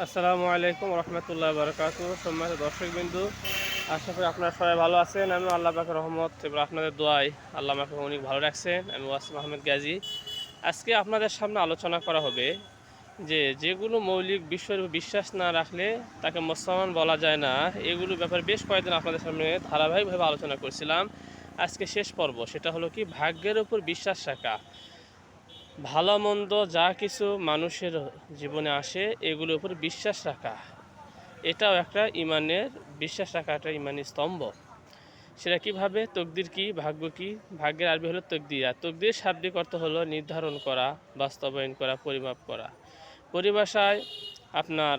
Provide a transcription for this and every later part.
আসসালামু আলাইকুম রহমতুল্লাহ বারকাত সম্মানিত দর্শক বিন্দু আশা করি আপনারা সবাই ভালো আছেন। আমি আল্লাহ পাকের রহমত এবার আপনাদের দোয়াই আল্লাহ আমাকে অনেক ভালো রাখছেন। আমি ওয়াসিম আহমেদ গাজী। আজকে আপনাদের সামনে আলোচনা করা হবে যে যেগুলো মৌলিক বিশ্বের বিশ্বাস না রাখলে তাকে মুসলমান বলা যায় না এগুলো ব্যাপারে বেশ কয়েকদিন আপনাদের সামনে ধারাবাহিকভাবে আলোচনা করছিলাম। আজকে শেষ পর্ব, সেটা হলো কি ভাগ্যের উপর বিশ্বাস রাখা। ভালো মন্দ যা কিছু মানুষের জীবনে আসে, এগুলোর উপর বিশ্বাস রাখা। এটাও একটা ইমানের, বিশ্বাস রাখা একটা ইমানের স্তম্ভ। সেটা কীভাবে? তকদির কি? ভাগ্য কি? ভাগ্যের আরবি হলো তকদির। আর তকদির শাব্দিক অর্থ হলো নির্ধারণ করা, বাস্তবায়ন করা, পরিমাপ করা। পরিভাষায় আপনার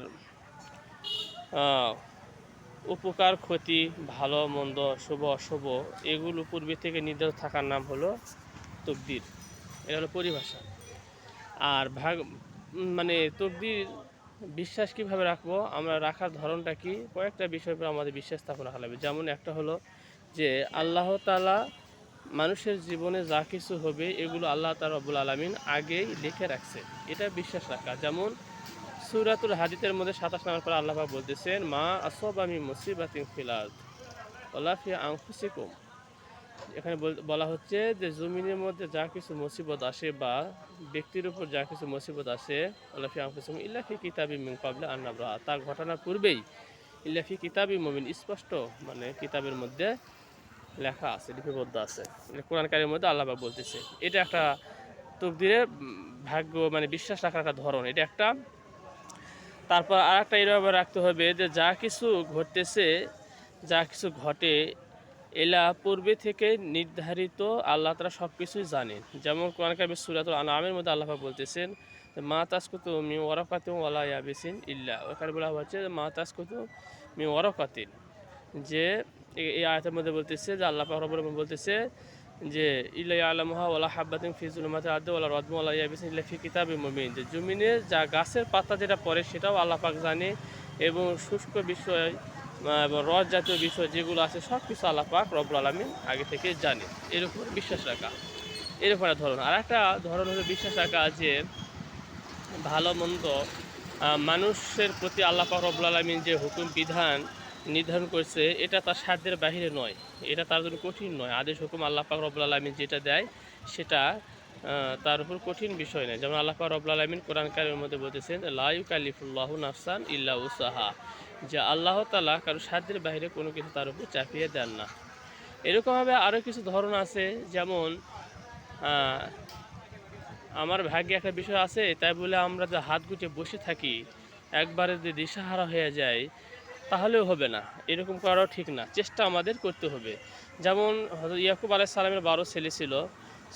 উপকার, ক্ষতি, ভালো, মন্দ, শুভ, অশুভ, এগুলো পূর্বে থেকে নির্ধারণ থাকার নাম হলো তকদির। এটা হলো পরিভাষা। আর ভাগ মানে তকদির বিশ্বাস কীভাবে রাখব, আমরা রাখার ধরনটা কি, কয়েকটা বিষয়ের উপর আমাদের বিশ্বাস স্থাপন রাখা লাগবে। যেমন একটা হলো যে আল্লাহ তালা মানুষের জীবনে যা কিছু হবে, এগুলো আল্লাহ তালা রব্বুল আলমিন আগেই লিখে রাখছে। এটা বিশ্বাস রাখা। যেমন সুরাতুল হাদিতের মধ্যে সাতাশ নম্বর পর আল্লাহ বলতেছেন, মা আসব আমি মুসিবাতিন ফিলাদ ওলাফিয়া আংফুসিকুম এখানে বল- হচ্ছে যে জমিনের মধ্যে যা কিছু মুসিবত আসে বা ব্যক্তির উপর যা কিছু মুসিবত আসে ওলাফি আংফুসিকুম ইল্লাফি কিতাবি মিন পাবলে আন্নাবরা তার ঘটনা পূর্বেই ইল্লাফি কিতাবি মমিন স্পষ্ট মানে কিতাবের মধ্যে লেখা আছে লিপিবদ্ধ আছে। এটা কোরআন কারির মধ্যে আল্লাহ পাক বলতেছে। এটা একটা তকদিরের উম, ভাগ্য মানে বিশ্বাস রাখার একটা ধরন। এটা একটা। তারপর আর একটা এভাবে রাখতে হবে যে যা কিছু ঘটতেছে যা কিছু ঘটে এলা পূর্বে থেকে নির্ধারিত আল্লাহ তারা সব কিছুই জানেন। যেমন কোরআন কাবি সুরাতুল আনামের মধ্যে আল্লাহ বলতেছেন, মা তাসকুতু মি ওয়ারাকাতিন ওয়ালা ইয়াবিসিন ইল্লা। ওখানে বলা হচ্ছে মা তাসকুতু মি ওয়ারাকাতিন। যে এই আয়াতের মধ্যে বলতেছে যে আল্লাহ আলামিন বলতেছে যে, ইল্লা ইয়ালামুহা ওলা হাব্বাতিন ফিজুল জুলুমাতি আদ ওলা রাদমু ওয়ালা ইয়াবিসিন ইল্লা ফি কিতাবিম মুবিন। যে জমিনে যা গাছের পাতা যেটা পড়ে সেটাও আল্লাহ পাক জানে এবং শুষ্ক বিষয় রস জাতীয় বিষয় যেগুলো আছে সব কিছু আল্লাহ পাক রব্বুল আলমিন আগে থেকে জানে। এর বিশ্বাস রাখা। এরকম একটা ধরন। আর একটা ধরন হলো বিশ্বাস রাখা যে, ভালো মন্দ মানুষের প্রতি আল্লাহ পাক রব্বুল আলমিন যে হুকুম, বিধান নির্ধারণ করছে, এটা তার সাধ্যের বাহিরে নয়। এটা তার জন্য কঠিন নয়। আদেশ, হুকুম আল্লাহ পাক রব্বুল আলমিন যেটা দেয়, সেটা তার উপর কঠিন বিষয় নয়। যেমন আল্লাহ পাক রব্বুল আলমিন কোরআন কারিমের মধ্যে বলতেছেন লাইউ কালিফুল্লাহ নাফসান ইল্লা উসাহা যে আল্লাহ তালা কারও সাধ্যের বাইরে কোনো কিছু তার উপর চাপিয়ে দেন না। এরকমভাবে আরও কিছু ধরন আছে, যেমন আমার ভাগ্যে একটা বিষয় আছে, তাই বলে আমরা যে হাত গুটিয়ে বসে থাকি, একবারে যদি দিশাহারা হয়ে যায় তাহলেও হবে না। এরকম করাও ঠিক না। চেষ্টা আমাদের করতে হবে। যেমন ইয়াকুব আলাইহিস সালামের বারো ছেলে ছিল,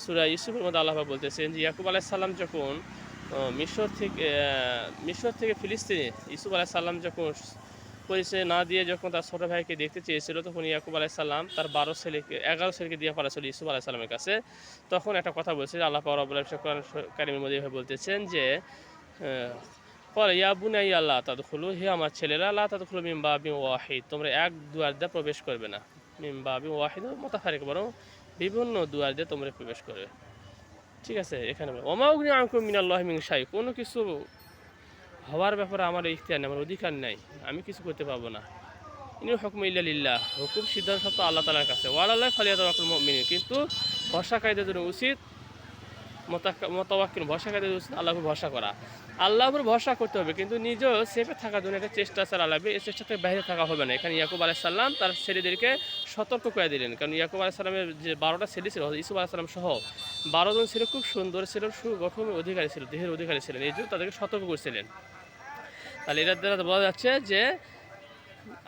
সুরা ইউসুফের মধ্যে আল্লাহ বলতেছেন যে, ইয়াকুব আলাইহিস সালাম যখন মিশর থেকে মিশর থেকে ফিলিস্তিনে, ইউসুফ আলাইহিস সালাম যখন পরিচয় না দিয়ে যখন তার ছোটো ভাইকে দেখতে চেয়েছিল, তখন ইয়াকুব আলাইহিস সালাম তার বারো ছেলেকে, এগারো ছেলেকে দিয়ে পাঠাচ্ছিল ইউসুফ আলাইহিস সালামের কাছে। তখন একটা কথা বলছে, আল্লাহ রব্বুল কারিমের মধ্যে বলতেছেন যে পরে ইয়া বুনাই আল্লাহ তাদখুলু, হে আমার ছেলেরা আল্লাহ তাদখুলু মিম বাবি ওয়াহিদ, তোমরা এক দুয়ার দিয়ে প্রবেশ করবে না। মিম বাবি ওয়াহিদ মোতাফারিক বরং বিভিন্ন দুয়ার দিয়ে তোমরা প্রবেশ করবে। ঠিক আছে, এখানে ওমা উগনি আনকুম মিনাল্লাহি মিন শাই কোনো কিছু হওয়ার ব্যাপারে আমার ইখতিয়ার নেই, আমার অধিকার নাই, আমি কিছু করতে পারব না। ইনি হুকুম ইল্লালিল্লাহ হুকুম সিদ্ধান্ত সত্য আল্লাহ তালার কাছে। ওয়াল আল্লাহ ফালিয়া তাওয়াক্কুল কিন্তু ভরসাকারীদের জন্য উচিত মতাবাক্কিন ভরসাকারীদের উচিত আল্লাহর ভরসা করা। আল্লাহর ভরসা করতে হবে, কিন্তু নিজেও সেফে থাকার জন্য একটা চেষ্টা চালাবে এই চেষ্টা থেকে বাইরে থাকা হবে না। এখানে ইয়াকুব আলাইসাল্লাম তার ছেলেদেরকে সতর্ক করে দিলেন, কারণ ইয়াকুব আলাইসাল্লামের যে বারোটা ছেলে ছিল ইসুফ আলাইসাল্লাম সহ বারো জন ছিল, খুব সুন্দর ছিল সুগঠনের অধিকারী ছিল, দেহের অধিকারী ছিলেন, এই জন্য তাদেরকে সতর্ক করছিলেন। তাহলে এটার দ্বারা বলা যাচ্ছে যে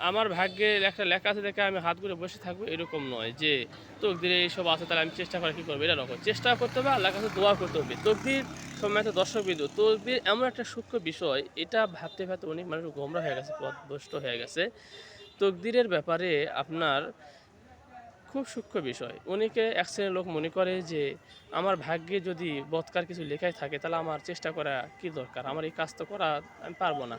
আমার ভাগ্যে একটা লেখা আছে দেখে আমি হাত ঘুরে বসে থাকব এরকম নয় যে তকদিরে এইসব আছে, তাহলে আমি চেষ্টা করে কী করব? এটা নয় চেষ্টা করতে হবে, আল্লাহর কাছে দোয়া করতে হবে। তকদির সময় দর্শক বিন্দু তকদির এমন একটা সূক্ষ্ম বিষয়, এটা ভাবতে ভাবতে অনেক মানুষ গোমরা হয়ে গেছে, পথভ্রষ্ট হয়ে গেছে। তকদিরের ব্যাপারে আপনার খুব সূক্ষ্ম বিষয়। অনেকে এক শ্রেণির লোক মনে করে যে, আমার ভাগ্যে যদি বৎকার কিছু লেখাই থাকে, তাহলে আমার চেষ্টা করা কি দরকার? আমার এই কাজ তো করা আমি পারব না।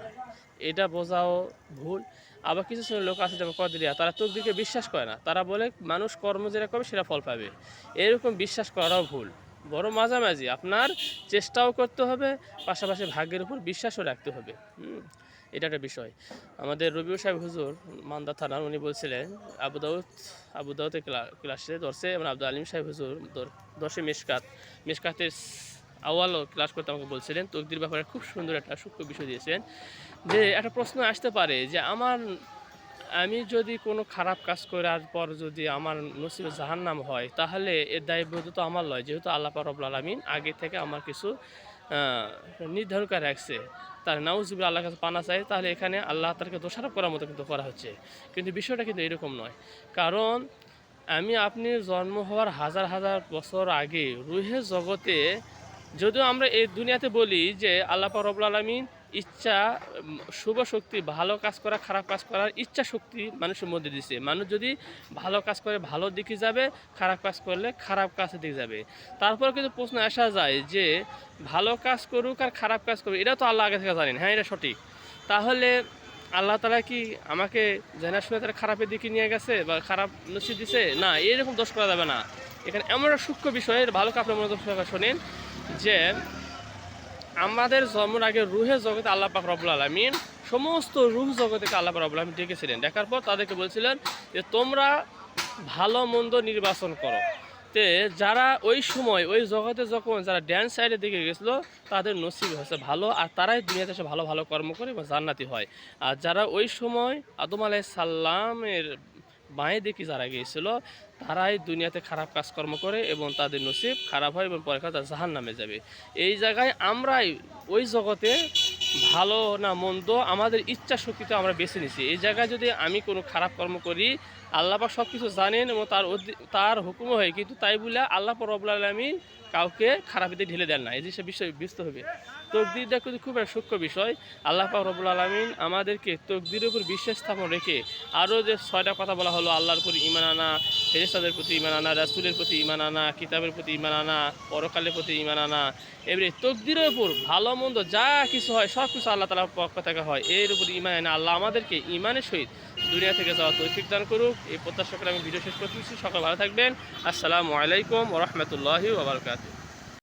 এটা বোঝাও ভুল। আবার কিছু শ্রেণির লোক আছে যেমন কদরিয়া, তারা তকদিরকে বিশ্বাস করে না। তারা বলে, মানুষ কর্ম যেটা করবে, সেটা ফল পাবে। এরকম বিশ্বাস করাও ভুল। বড় মাঝামাঝি। আপনার চেষ্টাও করতে হবে, পাশাপাশি ভাগ্যের উপর বিশ্বাসও রাখতে হবে। এটা একটা বিষয়। আমাদের রবিউ সাহেব হুজুর মান্দা থানার, উনি বলছিলেন, আবু দাউদ, আবু দাউদের ক্লাসে ধরছে, এবং আব্দুল আলিম সাহেব হুজুর দশে মিসকাত। মিসকাতের আওয়ালও ক্লাস করতে আমাকে বলছিলেন, তকদির ব্যাপারে খুব সুন্দর একটা সূক্ষ্ম বিষয় দিয়েছেন, যে একটা প্রশ্ন আসতে পারে, যে আমার, আমি যদি কোনো খারাপ কাজ করার পর যদি আমার নসিবে জাহান্নাম হয়, তাহলে এর দায়বদ্ধ তো আমার লয়, যেহেতু আল্লাহ রব্লা আলমিন আগে থেকে আমার কিছু নির্ধারণ করে রাখছে। তার নাউজিবুল আল্লাহর কাছে পানা চাই, তাহলে এখানে আল্লাহ তাকে দোষারোপ করার মতো কিন্তু করা হচ্ছে। কিন্তু বিষয়টা কিন্তু এরকম নয়। কারণ আমি আপনি জন্ম হওয়ার হাজার হাজার বছর আগে রুহের জগতে, যদিও আমরা এই দুনিয়াতে বলি যে আল্লাহ রবুল আলমিন ইচ্ছা শুভ শক্তি, ভালো কাজ করা, খারাপ কাজ করার ইচ্ছা শক্তি মানুষের মধ্যে দিছে। মানুষ যদি ভালো কাজ করে, ভালো দিকে যাবে, খারাপ কাজ করলে খারাপ কাজের দিকে যাবে। তারপর কিন্তু প্রশ্ন আসা যায় যে, ভালো কাজ করুক আর খারাপ কাজ করুক, এটা তো আল্লাহ আগে থেকে জানেন হ্যাঁ এটা সঠিক। তাহলে আল্লাহ তালা কি আমাকে জানা শুনে তারা খারাপের দিকে নিয়ে গেছে বা খারাপ নসি দিছে? না, এরকম দোষ করা যাবে না। এখানে এমন একটা সূক্ষ্ম বিষয় এটা ভালো আপনার মনে শোনেন যে আমাদের জন্মের আগে রুহের জগতে আল্লাহ পাক রব্বুল আলমিন সমস্ত রুহ জগতেকে আল্লাহ পাক রব্বুল আলমিন ডেকেছিলেন। দেখার পর তাদেরকে বলছিলেন যে, তোমরা ভালো মন্দ নির্বাচন করো। তে যারা ওই সময় ওই জগতে যখন যারা ড্যান্স সাইডের দিকে গেছিল, তাদের নসিব হয়েছে ভালো, আর তারাই দুনিয়াতে এসে ভালো ভালো কর্ম করে বা জান্নাতি হয়। আর যারা ওই সময় আদম আলাই সাল্লামের বাঁয়ে দিকে যারা গিয়েছিল তারাই দুনিয়াতে খারাপ কাজকর্ম করে এবং তাদের নসিব খারাপ হয় এবং পরে তারা জাহান নামে যাবে। এই জায়গায় আমরাই ওই জগতে ভালো না মন্দ আমাদের ইচ্ছা শক্তিতে আমরা বেছে নিছি। এই জায়গায় যদি আমি কোনো খারাপ কর্ম করি, আল্লাহ পাক সব কিছু জানেন এবং তার তার হুকুম হয়, কিন্তু তাই বলে আল্লাহ রব্লা আলমী কাউকে খারাপ দিকে ঢেলে দেন না। এই জিনিসটা বিষয় বুঝতে হবে। তকদিরটা কিন্তু খুব একটা সূক্ষ্ম বিষয়। আল্লাহ পাক রব্বুল আলমিন আমাদেরকে তকদিরের উপর বিশ্বাস স্থাপন রেখে আরও যে ছয়টা কথা বলা হলো, আল্লাহর প্রতি ইমান আনা ফেরেস্তাদের প্রতি ইমান আনা, রাসুলের প্রতি ইমান আনা, কিতাবের প্রতি ইমান আনা, পরকালের প্রতি ইমান আনা, এবারে তকদিরের উপর ভালো মন্দ যা কিছু হয়, সব কিছু আল্লাহ তালার পক্ষ থেকে হয়, এর উপর ইমান আনা আল্লাহ আমাদেরকে ইমানের সহিত দুনিয়া থেকে যাওয়া তৌফিক দান করুক। এই প্রত্যাশা করে আমি ভিডিও শেষ করতেছি। সকাল ভালো থাকবেন। আসসালামু আলাইকুম ওরহমতুল্লাহি ওবরকাত